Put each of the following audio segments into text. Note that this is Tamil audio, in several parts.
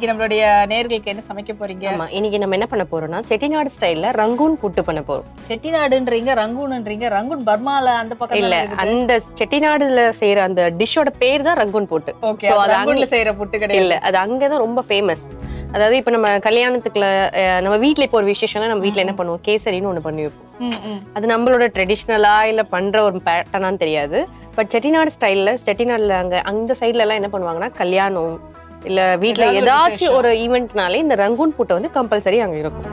இன்னைக்கு நம்மளுடைய நேர்களுக்கு என்ன சமைக்க போறீங்க? ஆமா இன்னைக்கு நம்ம என்ன பண்ண போறோம்னா செட்டிநாடு ஸ்டைல்ல ரங்கூன் புட்டு பண்ண போறோம். செட்டிநாடுன்றீங்க ரங்கூன்ன்றீங்க ரங்கூன் பர்மால அந்த பக்கம் இல்ல அந்த செட்டிநாடுல செய்யற அந்த டிஷ்ஷோட பேர் தான் ரங்கூன் புட்டு. ஓகே அது ரங்கூன்ல செய்யற புட்டு கிடையாது. இல்ல அது அங்கதான் ரொம்ப ஃபேமஸ் அதாவது இப்ப நம்ம கல்யாணத்துக்குள்ள நம்ம வீட்ல இப்போ ஒரு விசேஷம்னா நம்ம வீட்ல என்ன பண்ணுவோம்? கேசரின்னு ஒண்ணு பண்ணி வைப்போம். அது நம்மளோட ட்ரெடிஷ்னலா இல்ல பண்ற ஒரு பேட்டர்னான்னு தெரியாது. பட் செட்டிநாடு ஸ்டைல்ல செட்டிநாடுல அங்க அந்த சைட்ல எல்லாம் என்ன பண்ணுவாங்கன்னா கல்யாணம் இல்ல வீட்ல ஏதாச்சும். ஒரு ஈவெண்ட்னாலே இந்த ரங்கூன் புட்டை வந்து கம்பல்சரி அங்க இருக்கும்.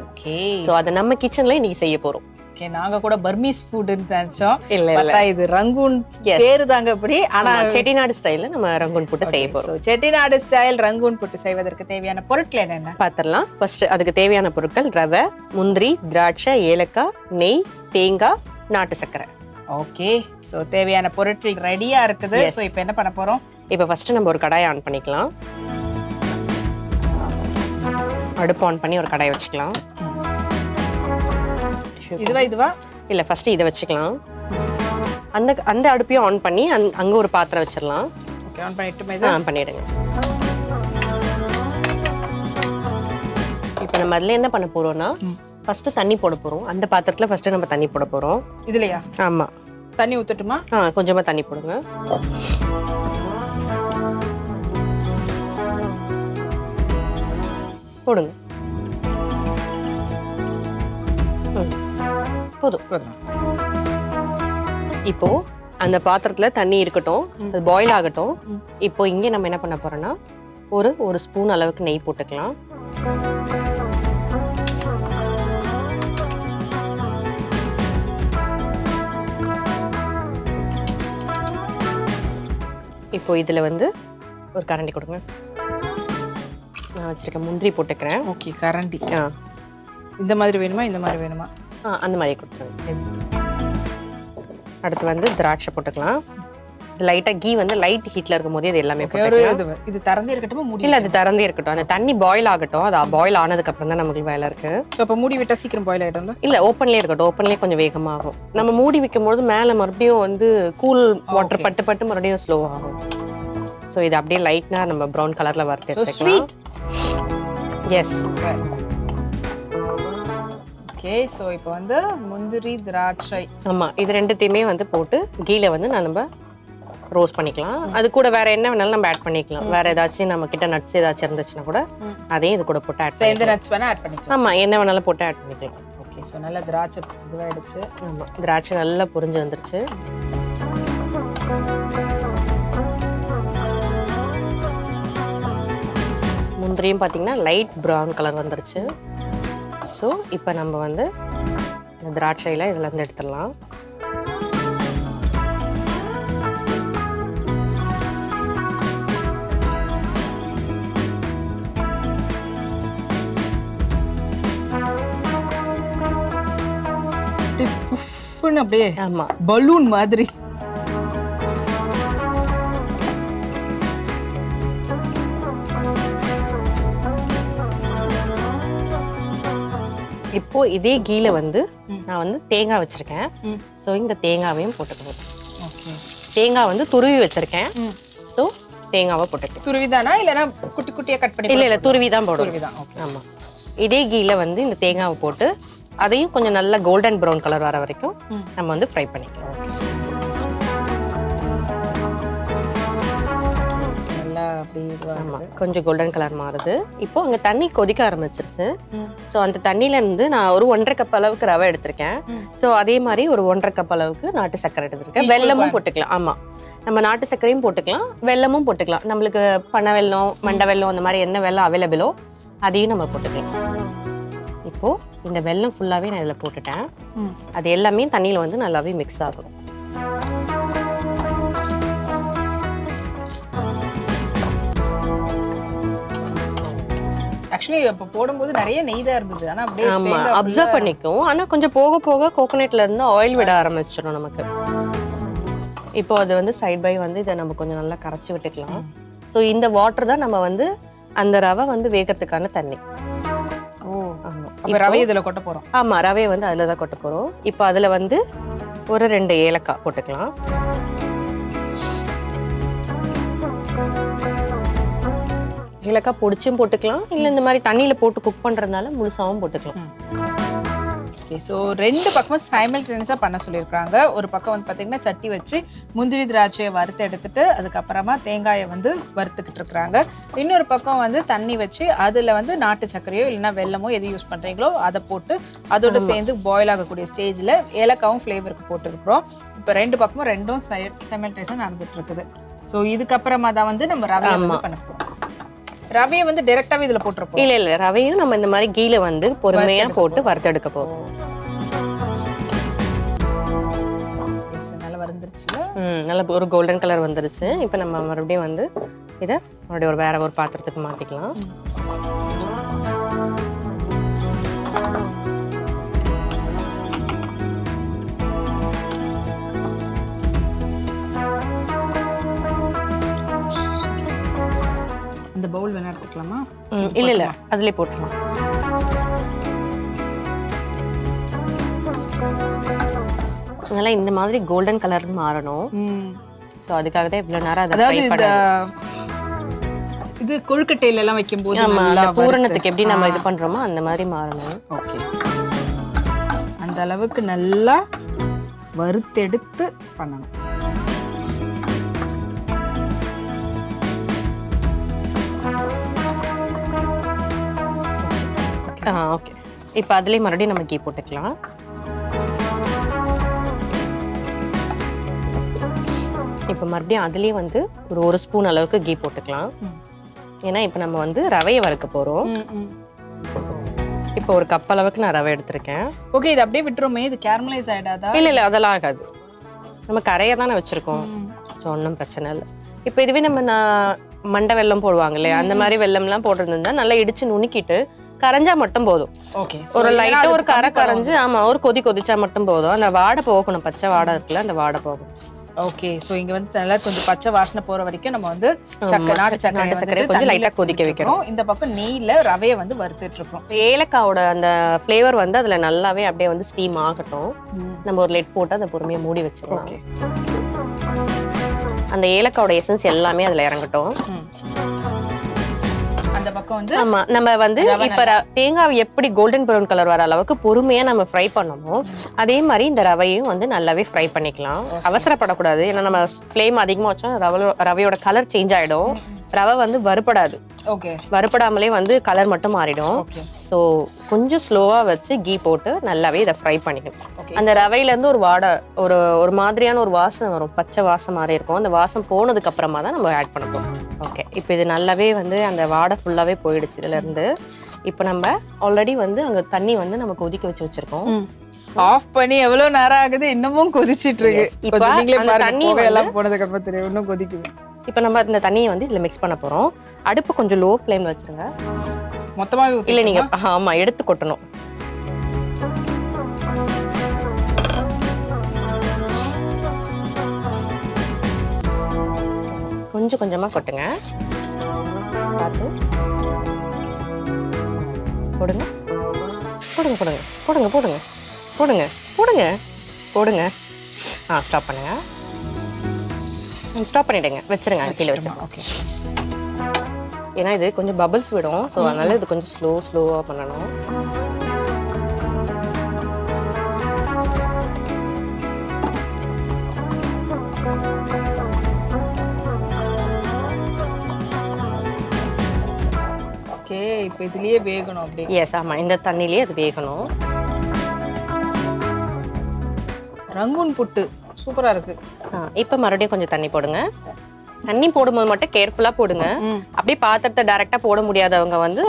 ஓகே. சோ அதை நம்ம கிச்சன்ல இன்னைக்கு செய்ய போறோம். ஓகே நாங்க கூட பர்மீஸ் ஃபுட்னு நினைச்சோம். இல்ல இல்ல. இது ரங்கூன். பேரு தாங்க இப்படி ஆனா செட்டிநாடு ஸ்டைல்ல நம்ம ரங்கூன் புட்டு செய்ய போறோம். செட்டிநாடு ஸ்டைல் ரங்கூன் புட்டு செய்வதற்கு தேவையான பொருட்கள் என்னென்ன? பாத்திரலாம் ஃபர்ஸ்ட் அதுக்கு தேவையான பொருட்கள் ரவை முந்திரி திராட்சை ஏலக்காய் நெய் தேங்காய் நாட்டு சர்க்கரை. ஓகே சோ தேவையான பொருட்கள் ரெடியா இருக்குது. சோ இப்போ என்ன பண்ண போறோம்? இப்போ ஃபர்ஸ்ட் நம்ம ஒரு கடாயை ஆன் பண்ணிக்கலாம். அடுப்பு ஆன் பண்ணி ஒரு கடாயை வச்சுக்கலாம். இதுவா இதுவா? இல்ல ஃபர்ஸ்ட் இதை வச்சுக்கலாம். அந்த அந்த அடுப்பையும் ஆன் பண்ணி அங்க- அங்க ஒரு பாத்திரம் வச்சிடலாம். ஓகே ஆன் பண்ணிட்டுமே இது. ஆ பண்ணிடுங்க. இப்போ நம்ம அதுல என்ன பண்ண போறோம்னா ம். ஃபர்ஸ்ட் தண்ணி போட போறோம். அந்த பாத்திரத்துல ஃபர்ஸ்ட் நம்ம தண்ணி போட போறோம். இதுலயா? ஆமா. தண்ணி ஊத்தட்டுமா? ஆ கொஞ்சமா தண்ணி போடுங்க. போடுங்க ம். போதும் இப்போ அந்த பாத்திரத்துல தண்ணி இருக்கட்டும். அது பாயில் ஆகட்டும். இப்போ இங்க நம்ம என்ன பண்ண போறோம்னா ஒரு ஒரு ஸ்பூன் அளவுக்கு நெய் போட்டுக்கலாம் இப்போ இதுல வந்து ஒரு கரண்டி கொடுங்க நான் வச்சிருக்க முந்திரி போட்டுக்கிறேன். ஓகே கரண்டி. ஆ. இந்த மாதிரி வேணுமா? இந்த மாதிரி வேணுமா? ஆ அந்த மாதிரி கொடுத்துருங்க. அடுத்து வந்து திராட்சை போட்டுக்கலாம். லைட்டா கீ வந்து லைட் ஹீட்ல இருக்கும் போதே இது எல்லாமே போட்டுக்கலாம். இது திறந்தே இருக்கட்டுமா? மூடி இல்ல அது திறந்தே இருக்கட்டும். அந்த தண்ணி பாயில் ஆகட்டும். அது பாயில் ஆனதுக்கு அப்புறம் தான் நமக்கு வேலை இருக்கு. சோ அப்ப மூடி விட்டா சீக்கிரம் பாயில் ஆயிடும்ல? இல்ல ஓப்பன்லயே இருக்கட்டும். ஓப்பன்லயே கொஞ்சம் வேகமாகும். நம்ம மூடி வைக்கும் போது மேல மறுபடியும் வந்து கூல் வாட்டர். பட்டு பட்டு மறுபடியும் ஸ்லோ ஆகும். ஸோ இது அப்படியே லைட்னா நம்ம ப்ரௌன் கலர்ல so sweet yes okay so இப்போ வந்து முந்திரி திராட்சை. ஆமா இது ரெண்டுத்தையுமே வந்து போட்டு கீல வந்து நான் நம்ம ரோஸ்ட் பண்ணிக்கலாம். அது கூட வேற என்ன வேணாலும் நம்ம ஆட் பண்ணிக்கலாம். வேற ஏதாச்சும் நம்ம கிட்ட நட்ஸ் ஏதாச்சும் இருந்துச்சுன்னா கூட. அதையும் இது கூட போட்டு ஆட் எந்த நட்ஸ் வேணா ஆட் பண்ணிக்கலாம். ஆமா என்ன வேணாலும் போட்டு ஆட் பண்ணிக்கலாம். ஓகே சோ நல்ல திராட்சை இதுவாயிடுச்சு. ஆமா திராட்சை நல்லா புரிஞ்சு வந்துருச்சு. முந்திரியும் பார்த்தீங்கன்னா லைட் ப்ரௌன் கலர் வந்துருச்சு. ஸோ இப்போ நம்ம வந்து இந்த திராட்சையில இதுல இருந்து எடுத்துடலாம். அப்படியே புஃப்னு அப்படியே ஆமா. பலூன் மாதிரி. இப்போ இதே கீழ வந்து. நான் வந்து தேங்காய் வச்சிருக்கேன். ஸோ இந்த தேங்காவையும் போட்டுக்கணும். தேங்காய் வந்து துருவி வச்சிருக்கேன். ஸோ தேங்காவை போட்டுக்கலாம். துருவிதானா? இல்லனா குட்டி குட்டியா கட் பண்ணி இல்ல இல்ல துருவி தான் போடணும். துருவிதான். ஓகே. ஆமா. இதே கீழ வந்து இந்த தேங்காவை போட்டு அதையும் கொஞ்சம் நல்லா கோல்டன் ப்ரௌன் கலர் வர வரைக்கும். நம்ம வந்து ஃப்ரை பண்ணிக்கலாம். அப்படி இதுவா ஆமா. இருக்கு. கொஞ்சம் கோல்டன் கலர் மாறுது. இப்போ அங்க தண்ணி கொதிக்க ஆரம்பிச்சிருச்சு. ஸோ அந்த தண்ணியில இருந்து நான் ஒரு ஒன்றரை கப் அளவுக்கு ரவை எடுத்திருக்கேன். ஸோ அதே மாதிரி ஒரு ஒன்றரை கப் அளவுக்கு நாட்டு சர்க்கரை எடுத்திருக்கேன். Quantity. போட்டுக்கலாம். ஆமா. நம்ம நாட்டு சர்க்கரையும் போட்டுக்கலாம். வெல்லமும் போட்டுக்கலாம். நம்மளுக்கு பனை வெல்லம் மண்டை வெல்லம் அந்த மாதிரி என்ன வெல்லம் அவைலபிளோ அதையும் நம்ம போட்டுக்கலாம். இப்போ இந்த வெல்லம் ஃபுல்லாவே நான் இதுல போட்டுட்டேன். அது எல்லாமே தண்ணியில வந்து நல்லாவே மிக்ஸ் ஆகும். ஆக்சுவலி அப்ப போடும்போது நிறைய நெய் தான் இருந்தது. ஆனா அப்படியே ஆமா தேங்காய் அப்சர்வ் full-ஆ- பண்ணிக்கும். ஆனா கொஞ்சம் போக போக கோகோனட்ல இருந்து ஆயில் விட ஆரம்பிச்சிடும் நமக்கு. இப்போ அது வந்து சைட் பை வந்து இதை நம்ம கொஞ்சம் நல்லா கரைச்சி விட்டுக்கலாம். ஸோ இந்த வாட்டர் தான் நம்ம வந்து அந்த ரவை வந்து வேகறதுக்கான தண்ணி. ஓ ஆமா. அப்ப ரவை இதுல கொட்ட போறோம். ஆமா ரவையை வந்து அதுல தான் கொட்ட போறோம். இப்போ அதுல வந்து ஒரு ரெண்டு ஏலக்காய் போட்டுக்கலாம். ஏலக்காய் பொடிச்சும் போட்டுக்கலாம். இல்லை இந்த மாதிரி தண்ணியில் போட்டு குக் பண்ணுறதுனால முழுசாவும் போட்டுக்கலாம். ஓகே ஸோ ரெண்டு பக்கமும் சைமல்டேனியஸாக பண்ண சொல்லியிருக்காங்க. ஒரு பக்கம் வந்து பார்த்தீங்கன்னா சட்டி வச்சு முந்திரி திராட்சையை வறுத்து எடுத்துட்டு அதுக்கப்புறமா தேங்காயை வந்து வறுத்துக்கிட்டு இருக்கிறாங்க. இன்னொரு பக்கம் வந்து தண்ணி வச்சு அதில் வந்து நாட்டு சர்க்கரையோ இல்லைன்னா வெல்லமோ எது யூஸ் பண்ணுறீங்களோ அதை போட்டு அதோட சேர்ந்து பாயில் ஆகக்கூடிய ஸ்டேஜில் ஏலக்காவும் ஃப்ளேவருக்கு போட்டுருக்குறோம். இப்போ ரெண்டு பக்கமும் ரெண்டும் சைமல்டேனியஸாக நடந்துட்டு இருக்குது. ஸோ இதுக்கப்புறமா தான் வந்து நம்ம ஆமா. பண்ண போகிறோம் ரவையை வந்து டைரெக்டாகவே இதில் போட்டுருப்போம் இல்லை இல்லை ரவையும் நம்ம இந்த மாதிரி கீழே வந்து பொறுமையாக போட்டு வறுத்தெடுக்க போகிறோம் நல்லா வந்துருச்சு ம் நல்ல ஒரு கோல்டன் கலர் வந்துருச்சு. இப்போ நம்ம மறுபடியும் வந்து இதை மறுபடியும் ஒரு வேற ஒரு பாத்திரத்துக்கு மாற்றிக்கலாம் பவுல் வேணா எடுத்துக்கலாமா ம் இல்லை. இல்லை அதிலே போட்டுருலாம் நல்லா இந்த மாதிரி கோல்டன் கலர் மாறணும். ஸோ அதுக்காக தான் இவ்வளோ நேரம் அதை அதாவது இந்த இது கொழுக்கட்டையில எல்லாம் வைக்கும் போது நம்ம பூரணத்துக்கு எப்படி நம்ம இது பண்றோமோ அந்த மாதிரி மாறணும். ஓகே. அந்த அளவுக்கு நல்லா வறுத்தெடுத்து பண்ணணும். ஆ ஓகே. இப்போ அதுலேயே மறுபடியும் நம்ம கீ போட்டுக்கலாம். இப்போ மறுபடியும் அதுலேயே வந்து ஒரு ஒரு ஸ்பூன் அளவுக்கு கீ போட்டுக்கலாம். ஏன்னா இப்போ நம்ம வந்து ரவையை வறுக்க போகிறோம் இப்போ ஒரு கப் அளவுக்கு நான் ரவை எடுத்திருக்கேன். ஓகே இது அப்படியே விட்டுருமே? இது கேரமலைஸ் ஆயிடாதா? இல்லை இல்லை அதெல்லாம் ஆகாது. நம்ம கரையை தானே வச்சுருக்கோம். ம். ஒன்றும் பிரச்சனை இல்லை. இப்போ இதுவே நம்ம நான் மண்டை வெல்லம் போடுவாங்க இல்லையா? அந்த மாதிரி வெல்லம்லாம் போட்டிருந்தா நல்லா இடிச்சு நுணுக்கிட்டு கரைஞ்சா மட்டும் போதும். ஓகே. ஒரு லைட்டா ஒரு கரை கரைஞ்சு ஆமா ஒரு கொதி கொதிச்சா மட்டும் போதும். அந்த வாடை போகணும் பச்சை வாடை இருக்குல்ல அந்த வாடை போகணும். ஓகே. சோ இங்க வந்து நல்லா கொஞ்சம் பச்சை வாசனை போற வரைக்கும் நம்ம வந்து சக்கரை நாட்டு சக்கரை நாட்டு சர்க்கரை கொஞ்சம் லைட்டா கொதிக்க வைக்கணும். இந்த பக்கம் நெய்ல ரவையை வந்து வறுத்துட்டு இருக்கோம் ஏலக்காவோட அந்த ஃப்ளேவர் வந்து அதுல நல்லாவே அப்படியே வந்து ஸ்டீம் ஆகட்டும். நம்ம ஒரு லெட் போட்டு அதை பொறுமையா மூடி வச்சிடலாம். ஓகே. அந்த ஏலக்காவோட எசன்ஸ் எல்லாமே அதுல இறங்கட்டும். அந்த பக்கம் வந்து ஆமா நம்ம வந்து இப்ப தேங்காய் எப்படி கோல்டன் ப்ரௌன் கலர் வர அளவுக்கு பொறுமையா நம்ம ஃப்ரை பண்ணணுமோ அதே மாதிரி இந்த ரவையும் வந்து நல்லாவே ஃப்ரை பண்ணிக்கலாம். அவசரப்படக்கூடாது. ஏன்னா நம்ம ஃப்ளேம் அதிகமா வச்சா ரவை ரவையோட கலர் சேஞ்ச் ஆயிடும். ரவை வந்து வறுபடாது. ஓகே வறுபடாமலே வந்து கலர் மட்டும் மாறிடும். ஸோ கொஞ்சம் ஸ்லோவாக வச்சு கீ போட்டு நல்லாவே இதை ஃப்ரை பண்ணிக்கணும் அந்த ரவையிலேருந்து ஒரு வாடை ஒரு ஒரு மாதிரியான ஒரு வாசனை வரும். பச்சை வாசம் மாதிரி இருக்கும். அந்த வாசம் போனதுக்கு அப்புறமா தான் நம்ம ஆட் பண்ண போகிறோம் ஓகே இப்போ இது நல்லாவே வந்து அந்த வாடை ஃபுல்லாகவே போயிடுச்சு இதுலேருந்து. இப்போ நம்ம ஆல்ரெடி வந்து அங்கே தண்ணி வந்து நம்ம கொதிக்க வச்சு வச்சுருக்கோம். ஆஃப் பண்ணி எவ்வளவு நேரம் ஆகுது? இன்னமும் கொதிச்சிட்டு இருக்கு. இப்ப நீங்களே தண்ணி எல்லாம் போனதுக்கு அப்புறம் தெரியும். இன்னும் கொதிக்குது. இப்போ நம்ம இந்த தண்ணியை வந்து இதில் மிக்ஸ் பண்ண போகிறோம் அடுப்பு கொஞ்சம் லோ ஃப்ளேமில் வச்சுருங்க. மொத்தமாவே இல்லை? நீங்கள் ஆமாம் எடுத்து கொட்டணும். கொஞ்சம் கொஞ்சமாக கொட்டுங்க. பார்த்து. போடுங்க. போடுங்க போடுங்க. போடுங்க போடுங்க. போடுங்க போடுங்க. போடுங்க. ஆ ஸ்டாப் பண்ணுங்க. ஸ்டாப் பண்ணிடுங்க. வச்சிருங்க கீழே வச்சிருங்க. ஓகே. ஏன்னா இது கொஞ்சம் பபிள்ஸ் விடும். ஸோ அதனால இது கொஞ்சம் ஸ்லோ ஸ்லோவாக பண்ணணும். இப்போ இதுலயே வேகணும் அப்படியே. எஸ் ஆமாம் இந்த தண்ணியிலே அது வேகணும். ரங்கூன் புட்டு. சூப்பரா இருக்கு. இப்போ மறுபடியும் கொஞ்சம் தண்ணி போடுங்க. தண்ணி போடும்போது மட்டும் கேர்ஃபுல்லாக போடுங்க. அப்படியே பாத்திரத்தை டைரெக்டாக போட முடியாதவங்க வந்து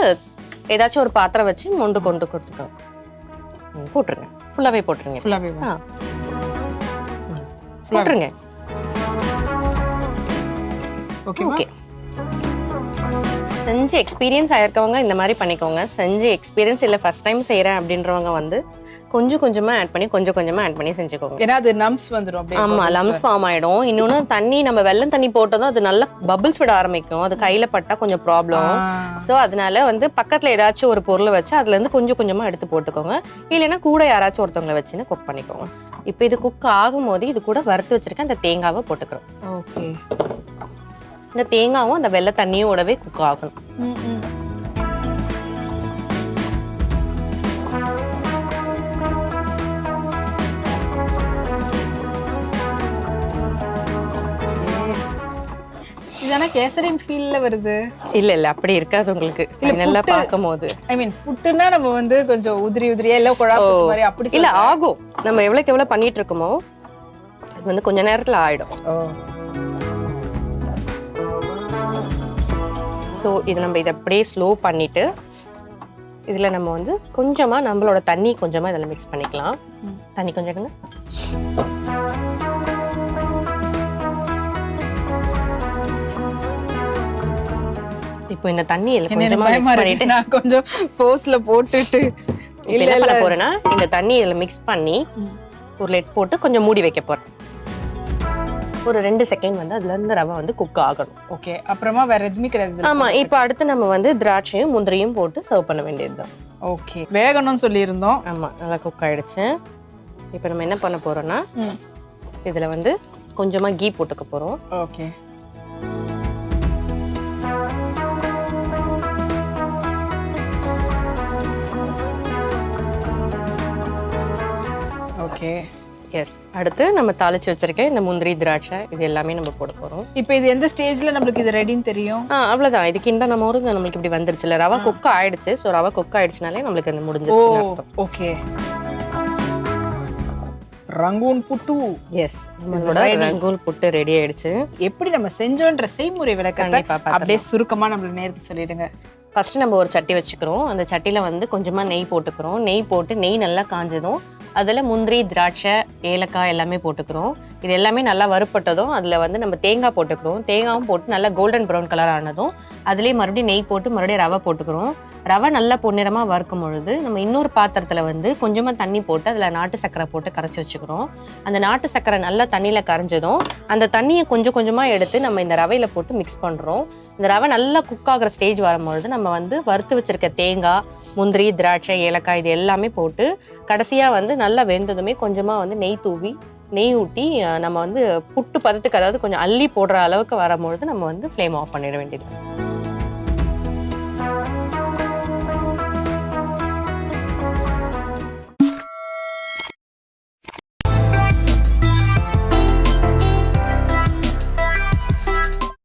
ஏதாச்சும் ஒரு பாத்திரம் வச்சு மொண்டு கொண்டு கொடுத்துக்கோங்க போட்டுருங்க. ஃபுல்லாகவே போட்டுருங்க. ஃபுல்லாவே ஆ. போட்டுருங்க. ஓகே ஓகே செஞ்சு எக்ஸ்பீரியன்ஸ் ஆயிருக்கவங்க இந்த மாதிரி பண்ணிக்கோங்க. செஞ்சு எக்ஸ்பீரியன்ஸ் இல்லை ஃபர்ஸ்ட் டைம் செய்கிறேன் அப்படின்றவங்க வந்து கொஞ்சம் கொஞ்சமாக ஆட் பண்ணி கொஞ்சம் கொஞ்சமாக ஆட் பண்ணி செஞ்சுக்கோங்க. ஏன்னா அது நம்ஸ் வந்துரும் அப்படியே ஆமா bubbles லம்ஸ் ஃபார்ம் ஆயிடும். இன்னொன்னு தண்ணி நம்ம வெள்ளம் தண்ணி போட்டதும் அது நல்லா பபிள்ஸ் விட ஆரம்பிக்கும். அது கையில பட்டா கொஞ்சம் ப்ராப்ளம். ஸோ அதனால வந்து பக்கத்துல ஏதாச்சும் ஒரு பொருளை வச்சு அதுல இருந்து கொஞ்சம் கொஞ்சமா எடுத்து போட்டுக்கோங்க. இல்லைன்னா கூட யாராச்சும் ஒருத்தவங்களை வச்சுன்னு குக் பண்ணிக்கோங்க. இப்போ இது குக் ஆகும்போது இது கூட வறுத்து வச்சிருக்க அந்த தேங்காவை போட்டுக்கிறோம். ஓகே இந்த தேங்காவும் அந்த வெள்ளை தண்ணியோடவே குக் ஆகணும். இதானா கேசரி ஃபீல்ல வருது இல்ல இல்ல அப்படி இருக்காது உங்களுக்கு நல்லா பார்க்கும் போது ஐ மீன் புட்டுன்னா நம்ம வந்து கொஞ்சம் உதிரி உதிரியா இல்ல குழாப்பு. மாதிரி அப்படி இல்ல. ஆகும் நம்ம எவ்வளவுக்கு எவ்வளவு பண்ணிட்டு இருக்கோமோ அது வந்து கொஞ்ச நேரத்துல ஆயிடும் ஸோ இது நம்ம இதை அப்படியே ஸ்லோ பண்ணிட்டு இதுல நம்ம வந்து கொஞ்சமா நம்மளோட தண்ணி கொஞ்சமா இதில் மிக்ஸ் பண்ணிக்கலாம். தண்ணி கொஞ்சம் எடுங்க. இப்போ இந்த தண்ணி இதுல என்ன எனக்கு கொஞ்சமா பயமா மிக்ஸ் பண்ணிட்டு நான் கொஞ்சம் ஃபோர்ஸ்ல போட்டுட்டு இல்ல என்ன இல்ல பண்ண போறேன்னா இந்த தண்ணி இதுல மிக்ஸ் பண்ணி. ஒரு லெட் போட்டு கொஞ்சம் மூடி வைக்க போறேன். ஒரு ரெண்டு செகண்ட் வந்து அதுல இருந்து ரவை வந்து குக் ஆகணும். ஓகே அப்புறமா வேற எதுவுமே கிடையாது ஆமா இப்போ அடுத்து நம்ம வந்து திராட்சையும் முந்திரியும் போட்டு சர்வ் பண்ண வேண்டியதுதான். ஓகே வேகணும்னு சொல்லியிருந்தோம். ஆமா நல்லா குக் ஆயிடுச்சு. இப்போ நம்ம என்ன பண்ண போறோம்னா ம். இதுல வந்து கொஞ்சமா கீ போட்டுக்க போறோம். ஓகே ஓகே எஸ் அடுத்து நம்ம தாளிச்சு வச்சிருக்க இந்த முந்திரி திராட்சை இது எல்லாமே நம்ம போட போறோம். இப்போ இது எந்த ஸ்டேஜ்ல நம்மளுக்கு இது ரெடின்னு தெரியும்? ஆ அவ்வளவுதான். இது கிண்ட நம்ம ஒரு நம்மளுக்கு இப்படி வந்துருச்சுல ரவை குக் ஆயிடுச்சு. ஸோ ரவை குக் ஆயிடுச்சுனாலே நம்மளுக்கு முடிஞ்சிருச்சுன்னு அர்த்தம். ஓகே ரங்கூன் புட்டு. எஸ் நம்மளோட. ரங்கோல் புட்டு ரெடி ஆயிடுச்சு. எப்படி நம்ம செஞ்சோன்ற செய்முறை விளக்கத்தை கண்டிப்பா அப்படியே சுருக்கமா நம்மளுக்கு நேரத்து சொல்லிடுங்க. ஃபர்ஸ்ட் நம்ம ஒரு சட்டி வச்சுக்கிறோம். அந்த சட்டியில வந்து கொஞ்சமா நெய் போட்டுக்கிறோம். நெய் போட்டு நெய் நல்லா காஞ்சதும் அதில் முந்திரி திராட்சை ஏலக்காய் எல்லாமே போட்டுக்கிறோம். இது எல்லாமே நல்லா வறுப்பட்டதும் அதில் வந்து நம்ம தேங்காய் போட்டுக்கிறோம். தேங்காயும் போட்டு நல்லா கோல்டன் ப்ரௌன் கலர் ஆனதும் அதுலேயே மறுபடியும் நெய் போட்டு மறுபடியும் ரவை போட்டுக்கிறோம். ரவை நல்லா பொன்னிறமாக வறுக்கும் பொழுது நம்ம இன்னொரு பாத்திரத்தில் வந்து கொஞ்சமாக தண்ணி போட்டு அதில் நாட்டு சக்கரை போட்டு கரைச்சி வச்சுக்கிறோம். அந்த நாட்டு சக்கரை நல்லா தண்ணியில் கரைஞ்சதும் அந்த தண்ணியை கொஞ்சம் கொஞ்சமாக எடுத்து நம்ம இந்த ரவையில் போட்டு மிக்ஸ் பண்ணுறோம் இந்த ரவை நல்லா குக் ஆகிற ஸ்டேஜ் வரும்பொழுது நம்ம வந்து வறுத்து வச்சுருக்க தேங்காய் முந்திரி திராட்சை ஏலக்காய் இது எல்லாமே போட்டு கடைசியாக வந்து நல்லா வெந்ததுமே கொஞ்சமாக வந்து நெய் தூவி நெய் ஊட்டி நம்ம வந்து புட்டு பதத்துக்கு அதாவது கொஞ்சம் அள்ளி போடுற அளவுக்கு வரும்பொழுது நம்ம வந்து ஃப்ளேம் ஆஃப் பண்ணிட வேண்டியது